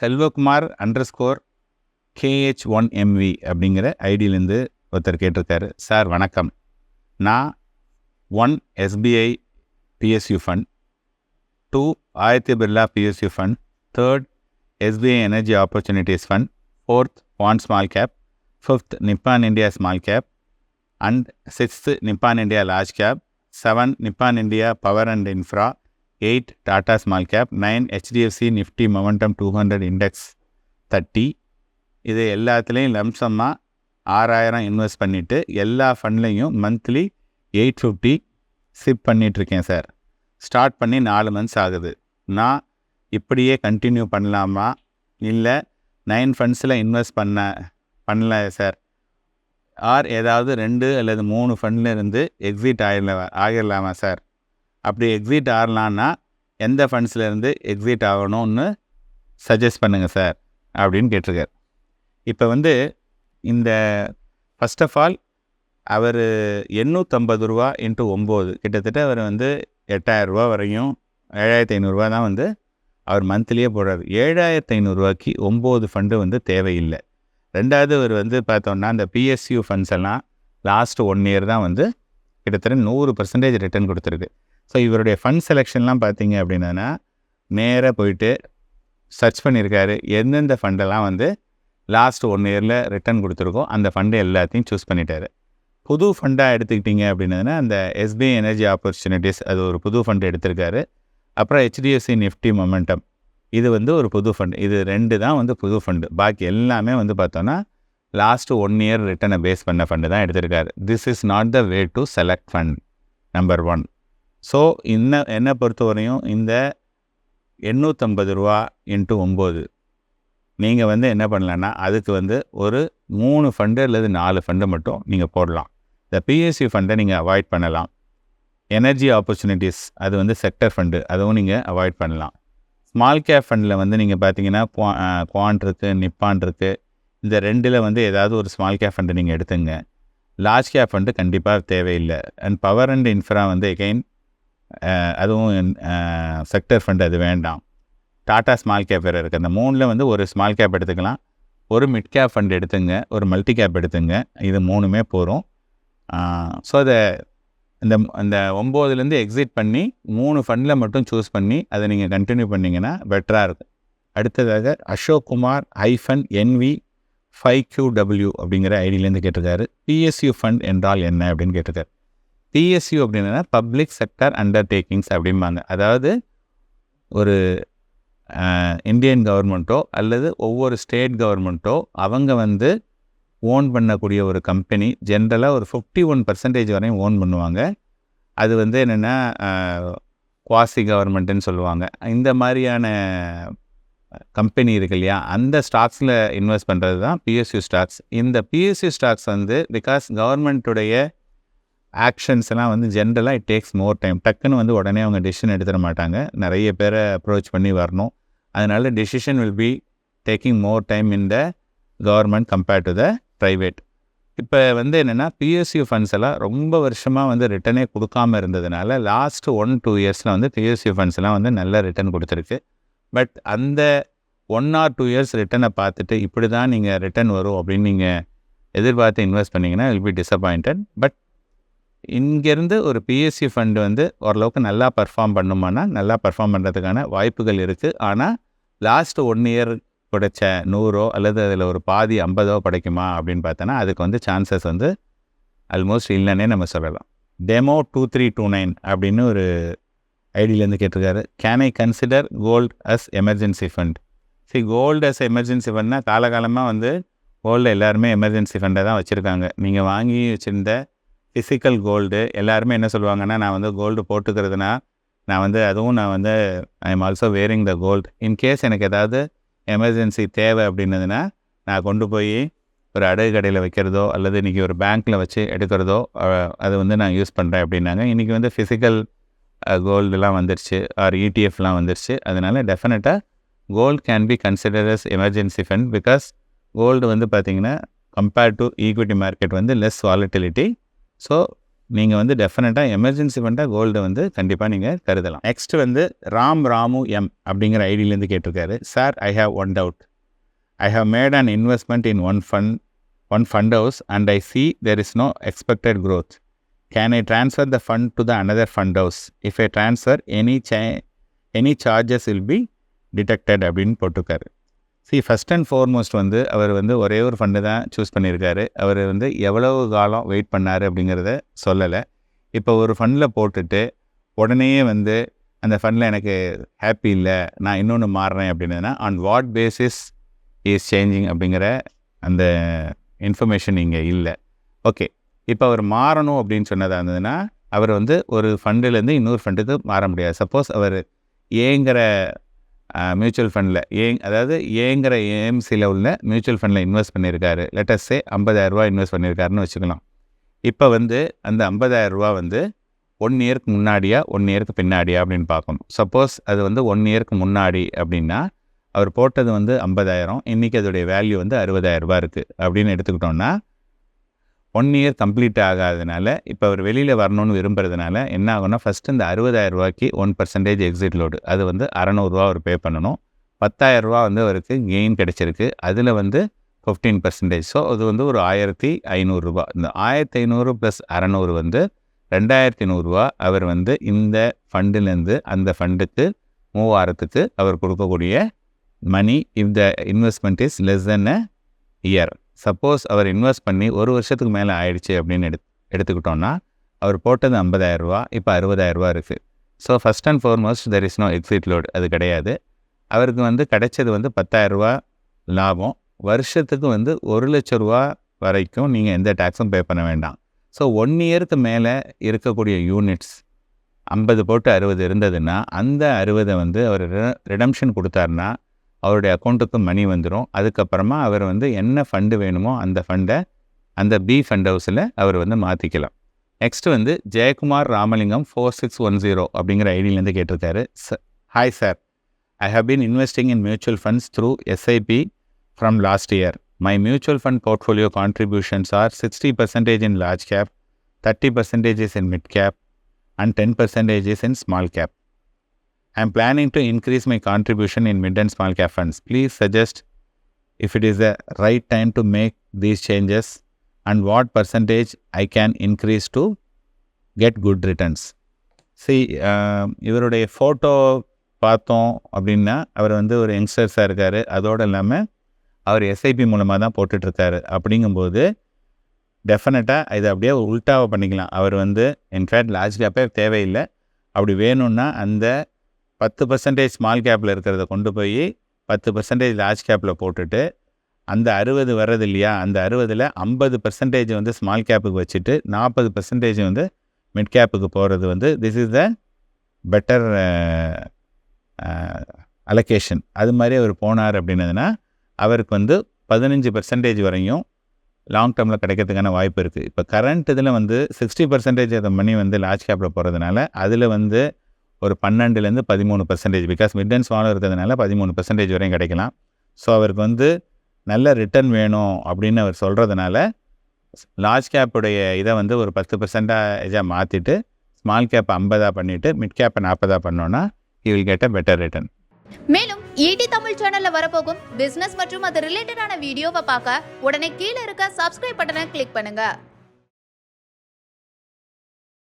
Selvakumar underscore KH one MV அப்படிங்கிற ஐடியிலேருந்து ஒருத்தர் கேட்டிருக்காரு. சார் வணக்கம். நான் one SBI PSU fund two ஆயிரத்தி Birla PSU fund third SBI energy opportunities fund fourth one small cap fifth Nippon India small cap and sixth Nippon India large cap seven Nippon India power and infra eight Tata small cap nine HDFC Nifty momentum two hundred index thirty. இது எல்லாத்துலேயும் லம்சமாக ஆறாயிரம் invest பண்ணிவிட்டு எல்லா ஃபண்ட்லேயும் monthly eight fifty SIP பண்ணிகிட்ருக்கேன் sir. Start பண்ணி நாலு மந்த்ஸ் ஆகுது. நான் இப்படியே கண்டினியூ பண்ணலாமா? இல்லை நைன் ஃபண்ட்ஸில் இன்வெஸ்ட் பண்ண பண்ணல சார். ஆர் ஏதாவது ரெண்டு அல்லது மூணு ஃபண்ட்லேருந்து எக்ஸிட் ஆகிடல ஆகிடலாமா சார்? அப்படி எக்ஸிட் ஆகலான்னா எந்த ஃபண்ட்ஸ்லேருந்து எக்ஸிட் ஆகணும்னு சஜஸ்ட் பண்ணுங்கள் சார் அப்படின்னு கேட்டிருக்கார். இப்போ வந்து இந்த ஃபஸ்ட் ஆஃப் ஆல் அவர் எண்ணூற்றம்பது ரூபா இன்ட்டு ஒம்பது கிட்டத்தட்ட அவர் வந்து எட்டாயிரரூபா வரையும் ஏழாயிரத்தி ஐநூறுரூவா தான் வந்து அவர் மந்த்லியே போடுறார். ஏழாயிரத்தி ஐநூறுரூவாய்க்கு ஒம்பது ஃபண்டு வந்து தேவையில்லை. ரெண்டாவது அவர் வந்து பார்த்தோன்னா அந்த பிஎஸ்யூ ஃபண்ட்ஸ் எல்லாம் லாஸ்ட் ஒன் இயர் தான் வந்து கிட்டத்தட்ட நூறு பர்சன்டேஜ் ரிட்டர்ன் கொடுத்துருக்கு. ஸோ இவருடைய ஃபண்ட் செலெக்ஷன்லாம் பார்த்தீங்க அப்படின்னா நேராக போயிட்டு சர்ச் பண்ணியிருக்காரு. எந்தெந்த ஃபண்டெல்லாம் வந்து லாஸ்ட் ஒன் இயரில் ரிட்டர்ன் கொடுத்துருக்கோம் அந்த ஃபண்டு எல்லாத்தையும் சூஸ் பண்ணிட்டாரு. புது ஃபண்டாக எடுத்துக்கிட்டிங்க அப்படின்னா அந்த எஸ்பிஐ எனர்ஜி ஆப்பர்ச்சுனிட்டிஸ் அது ஒரு புது ஃபண்ட் எடுத்திருக்காரு. அப்புறம் ஹெச்டிஎஃப்சி நிஃப்டி மொமெண்டம் இது வந்து ஒரு புது ஃபண்டு இது ரெண்டு தான் வந்து புது ஃபண்டு பாக்கி எல்லாமே வந்து பார்த்தோன்னா லாஸ்ட்டு ஒன் இயர் ரிட்டனை பேஸ் பண்ண ஃபண்டு தான் எடுத்திருக்காரு. This is not the way to select fund number one so இன்ன என்னை பொறுத்தவரையும் இந்த எண்ணூற்றம்பது ரூபா இன்ட்டு ஒம்பது நீங்கள் வந்து என்ன பண்ணலான்னா அதுக்கு வந்து ஒரு மூணு ஃபண்டு அல்லது நாலு ஃபண்டு மட்டும் நீங்கள் போடலாம். இந்த பிஎஸ்சி ஃபண்டை நீங்கள் அவாய்ட் பண்ணலாம். எனர்ஜி ஆப்பர்ச்சுனிட்டிஸ் அது வந்து செக்டர் ஃபண்டு அதுவும் நீங்கள் அவாய்ட் பண்ணலாம். ஸ்மால் கேப் ஃபண்டில் வந்து நீங்கள் பார்த்தீங்கன்னா குவா குவான் இருக்குது நிப்பான் இருக்குது இந்த ரெண்டில் வந்து ஏதாவது ஒரு ஸ்மால் கேப் ஃபண்டு நீங்கள் எடுத்துங்க. லார்ஜ் கேப் ஃபண்டு கண்டிப்பாக தேவையில்லை. அண்ட் பவர் அண்ட் இன்ஃப்ரா வந்து எகெயின் அதுவும் செக்டர் ஃபண்ட் அது வேண்டாம். டாட்டா ஸ்மால் கேப் வேறு இருக்குது அந்த மூணில் வந்து ஒரு ஸ்மால் கேப் எடுத்துக்கலாம். ஒரு மிட் கேப் ஃபண்ட் எடுத்துங்க. ஒரு மல்டி கேப் எடுத்துங்க. இது மூணுமே போகிறோம் ஸோ அதை இந்த இந்த ஒம்போதுலேருந்து எக்ஸிட் பண்ணி மூணு ஃபண்டில் மட்டும் சூஸ் பண்ணி அதை நீங்கள் கண்டினியூ பண்ணிங்கன்னா பெட்டராக இருக்கும். அடுத்ததாக Ashok Kumar hyphen NV five Q W அப்படிங்கிற ஐடியிலேருந்து கேட்டிருக்காரு. பிஎஸ்யூ ஃபண்ட் என்றால் என்ன அப்படின்னு கேட்டிருக்காரு. பிஎஸ்யூ அப்படின்னா பப்ளிக் செக்டர் அண்டர்டேக்கிங்ஸ் அப்படிம்பாங்க. அதாவது ஒரு இந்தியன் கவர்மெண்ட்டோ அல்லது ஒவ்வொரு ஸ்டேட் கவர்மெண்ட்டோ அவங்க வந்து ஓன் பண்ணக்கூடிய ஒரு கம்பெனி ஜென்ரலாக ஒரு ஃபிஃப்டி ஒன் பர்சன்டேஜ் வரையும் ஓன் பண்ணுவாங்க. அது வந்து என்னென்னா குவாசி கவர்மெண்ட்டுன்னு சொல்லுவாங்க. இந்த மாதிரியான கம்பெனி இருக்கு இல்லையா அந்த ஸ்டாக்ஸில் இன்வெஸ்ட் பண்ணுறது தான் பிஎஸ்யூ ஸ்டாக்ஸ் இந்த பிஎஸ்யூ ஸ்டாக்ஸ் வந்து பிகாஸ் கவர்மெண்ட்டுடைய ஆக்ஷன்ஸ் எல்லாம் வந்து ஜென்ரலாக இட் டேக்ஸ் மோர் டைம் டக்குன்னு வந்து உடனே அவங்க டெசிஷன் எடுத்துட மாட்டாங்க. நிறைய பேரை அப்ரோச் பண்ணி வரணும். அதனால decision will be taking more time in the government compared to the private இப்போ வந்து என்னென்னா பிஎஸ்சி ஃபண்ட்ஸ் எல்லாம் ரொம்ப வருஷமாக வந்து ரிட்டனே கொடுக்காம இருந்ததுனால லாஸ்ட் ஒன் டூ இயர்ஸில் வந்து பிஎஸ்சி ஃபண்ட்ஸ் எல்லாம் வந்து நல்ல ரிட்டர்ன் கொடுத்துருக்கு. பட் அந்த ஒன் ஆர் டூ இயர்ஸ் ரிட்டனை பார்த்துட்டு இப்படி தான் நீங்கள் ரிட்டர்ன் வரும் அப்படின்னு நீங்கள் எதிர்பார்த்து இன்வெஸ்ட் பண்ணிங்கன்னா வில் பி டிசப்பாயிண்டட் பட் இங்கேருந்து ஒரு பிஎஸ்சி ஃபண்டு வந்து ஓரளவுக்கு நல்லா பர்ஃபார்ம் பண்ணுமானா நல்லா பர்ஃபார்ம் பண்ணுறதுக்கான வாய்ப்புகள் இருக்குது ஆனால் லாஸ்ட் ஒன் இயர் கிடைச்ச நூறோ அல்லது அதில் ஒரு பாதி ஐம்பதோ கிடைக்குமா அப்படின்னு பார்த்தோன்னா அதுக்கு வந்து சான்சஸ் வந்து ஆல்மோஸ்ட் இல்லைன்னே நம்ம சொல்லலாம். Demo two three two nine அப்படின்னு ஒரு ஐடியிலேருந்து கேட்டிருக்காரு. Can I consider gold as emergency fund சரி கோல்டு அஸ் எமர்ஜென்சி ஃபண்ட்னால் காலகாலமாக வந்து கோல்டு எல்லாருமே எமர்ஜென்சி ஃபண்டை தான் வச்சுருக்காங்க. நீங்கள் வாங்கி வச்சுருந்த ஃபிசிக்கல் கோல்டு எல்லாருமே என்ன சொல்லுவாங்கன்னா நான் வந்து கோல்டு போட்டுக்கிறதுனா நான் வந்து அதுவும் நான் வந்து I am also wearing the gold in case எனக்கு ஏதாவது எமர்ஜென்சி தேவை அப்படின்னதுன்னா நான் கொண்டு போய் ஒரு அடகு கடையில் வைக்கிறதோ அல்லது இன்றைக்கி ஒரு பேங்க்கில் வச்சு எடுக்கிறதோ அது வந்து நான் யூஸ் பண்ணுறேன் அப்படின்னாங்க. இன்றைக்கி வந்து ஃபிசிக்கல் கோல்டுலாம் வந்துருச்சு. ஆர் இடிஎஃப்லாம் வந்துருச்சு. அதனால் டெஃபினட்டாக gold can be consider as emergency fund because gold வந்து பார்த்திங்கன்னா கம்பேர்ட் டு ஈக்விட்டி மார்க்கெட் வந்து லெஸ் வாலிட்டிலிட்டி ஸோ நீங்கள் வந்து டெஃபினட்டாக எமர்ஜென்சி ஃபண்டாக கோல்டு வந்து கண்டிப்பாக நீங்கள் கருதலாம். நெக்ஸ்ட் வந்து ராம் ராமு எம் அப்படிங்கிற ஐடியிலேருந்து கேட்டிருக்காரு. Sir I have one doubt I have made an investment in one fund one fund house and I see there is no expected growth can I transfer the fund to the another fund house if I transfer any say any charges will be detected அப்படின்னு போட்டிருக்காரு. C first and foremost வந்து அவர் வந்து ஒரே ஒரு fund தான் choose பண்ணியிருக்காரு. அவர் வந்து எவ்வளவு காலம் வெயிட் பண்ணார் அப்படிங்கிறத சொல்லலை. இப்போ ஒரு ஃபண்டில் போட்டுட்டு உடனே வந்து அந்த ஃபண்டில் எனக்கு ஹாப்பி இல்லை நான் இன்னொன்று மாறுறேன் அப்படின்னா on what basis is changing அப்படிங்கிற அந்த இன்ஃபர்மேஷன் இங்கே இல்லை. ஓகே இப்போ அவர் மாறணும் அப்படின்னு சொன்னதாக இருந்ததுன்னா அவர் வந்து ஒரு ஃபண்டுலேருந்து இன்னொரு ஃபண்டுக்கு மாற முடியாது. சப்போஸ் அவர் ஏங்கிற மியூச்சுவல் ஃபண்டில் ஏ அதாவது ஏங்கிற ஏஎம்சியில் உள்ள மியூச்சுவல் ஃபண்டில் இன்வெஸ்ட் பண்ணியிருக்காரு லெட்டஸ்ஸே ஐம்பதாயிரரூபா இன்வெஸ்ட் பண்ணியிருக்காருன்னு வச்சுக்கலாம். இப்போ வந்து அந்த ஐம்பதாயிரரூபா வந்து ஒன் இயருக்கு முன்னாடியா ஒன் இயருக்கு பின்னாடியா அப்படின்னு பார்க்கணும். சப்போஸ் அது வந்து ஒன் இயருக்கு முன்னாடி அப்படின்னா அவர் போட்டது வந்து ஐம்பதாயிரம் இன்றைக்கி அதோடைய வேல்யூ வந்து அறுபதாயிரரூபா இருக்குது அப்படின்னு எடுத்துக்கிட்டோம்னா ஒன் இயர் கம்ப்ளீட் ஆகாதனால இப்போ அவர் வெளியில் வரணும்னு விரும்புறதுனால என்ன ஆகும்னா ஃபஸ்ட்டு இந்த அறுபதாயிரம் ரூபாய்க்கு ஒன் பர்சன்டேஜ் எக்ஸிட் லோடு அது வந்து அறநூறுவா அவர் பே பண்ணணும். பத்தாயிரரூபா வந்து அவருக்கு கெயின் கிடச்சிருக்கு. அதில் வந்து ஃபிஃப்டீன் பர்சன்டேஜ் ஸோ அது வந்து ஒரு ஆயிரத்தி ஐநூறுரூபா இந்த ஆயிரத்தி ஐநூறு ப்ளஸ் அறநூறு வந்து ரெண்டாயிரத்தி நூறுரூவா அவர் வந்து இந்த ஃபண்டுலேருந்து அந்த ஃபண்டுக்கு மூவ் ஆகிறதுக்கு அவர் கொடுக்கக்கூடிய மணி இந்த investment is less than a year suppose our invest பண்ணி ஒரு வருஷத்துக்கு மேலே ஆயிடுச்சு அப்படின்னு எடுத்து எடுத்துக்கிட்டோம்னா அவர் போட்டது ஐம்பதாயிரரூவா இப்போ அறுபதாயிரரூவா இருக்குது so first and foremost there is no exit load அது கிடையாது. அவருக்கு வந்து கிடைச்சது வந்து பத்தாயிரரூவா லாபம். வருஷத்துக்கு வந்து ஒரு லட்ச ரூபா வரைக்கும் நீங்கள் எந்த டேக்ஸும் பே பண்ண வேண்டாம். ஸோ ஒன் இயருக்கு மேலே இருக்கக்கூடிய யூனிட்ஸ் ஐம்பது போட்டு அறுபது இருந்ததுன்னா அந்த அறுபதை வந்து அவர் ரிடம்ஷன் கொடுத்தாருன்னா அவருடைய அக்கௌண்ட்டுக்கு மணி வந்துடும் அதுக்கப்புறமா அவர் வந்து என்ன ஃபண்டு வேணுமோ அந்த ஃபண்டை அந்த பி ஃபண்ட் ஹவுஸில் அவர் வந்து மாற்றிக்கலாம் நெக்ஸ்ட் வந்து Jayakumar Ramalingam four six one zero அப்படிங்கிற ஐடியிலேருந்து கேட்டிருக்காரு. Hi sir I have been investing in mutual funds through SIP from last year my mutual fund portfolio contributions are sixty percentage in large cap thirty percentages in mid cap and ten percentages in small cap I am planning to increase my contribution in mid and small cap funds. Please suggest if it is the right time to make these changes and what percentage I can increase to get good returns. See, uh, இவருடைய photo பார்த்தோம் அப்படின்னா அவர் வந்து ஒரு யங்ஸ்டர்ஸாக இருக்கார் அதோடு இல்லாமல் அவர் SIP மூலமாக தான் போட்டுட்ருக்காரு அப்படிங்கும்போது டெஃபினட்டாக இதை அப்படியே உல்ட்டாவை பண்ணிக்கலாம் அவர் வந்து இன்ஃபேக்ட் லார்ஜ் கேப்பே தேவையில்லை அப்படி வேணும்னா அந்த பத்து பர்சன்டேஜ் ஸ்மால் கேப்பில் இருக்கிறத கொண்டு போய் பத்து பர்சன்டேஜ் லார்ஜ் கேப்பில் போட்டுட்டு அந்த அறுபது வர்றது இல்லையா? அந்த அறுபதில் ஐம்பது பர்சன்டேஜ் வந்து ஸ்மால் கேப்புக்கு வச்சுட்டு நாற்பது பர்சன்டேஜ் வந்து மிட் கேப்புக்கு போகிறது வந்து this is the better allocation அது மாதிரி அவர் போனார் அப்படின்னதுன்னா அவருக்கு வந்து பதினஞ்சு பர்சன்டேஜ் வரையும் லாங் டேர்மில் கிடைக்கிறதுக்கான வாய்ப்பு இருக்குது இப்போ கரண்ட் இதில் வந்து சிக்ஸ்டி பர்சன்டேஜ் அந்த மணி வந்து லார்ஜ் கேப்பில் போகிறதுனால அதில் வந்து ஒரு பன்னெண்டுலேருந்து பதிமூணு percentage because mid and small இருக்கிறதுனால பதிமூணு பர்சன்டேஜ் வரையும் கிடைக்கலாம். ஸோ அவருக்கு வந்து நல்ல ரிட்டர்ன் வேணும் அப்படின்னு அவர் சொல்கிறதுனால லார்ஜ் கேப்புடைய இதை வந்து ஒரு பத்து பர்சன்டேஜாக மாற்றிட்டு ஸ்மால் கேப் ஐம்பதாக பண்ணிவிட்டு மிட் கேப்பை நாற்பதாக பண்ணோன்னா you will get a better return மேலும் ஈடி தமிழ் சேனல்ல வரப்போகும் பிசினஸ் மற்றும் அது ரிலேட்டடான வீடியோவை பார்க்க உடனே கீழே இருக்க சப்ஸ்கிரைப் பட்டனை கிளிக் பண்ணுங்க.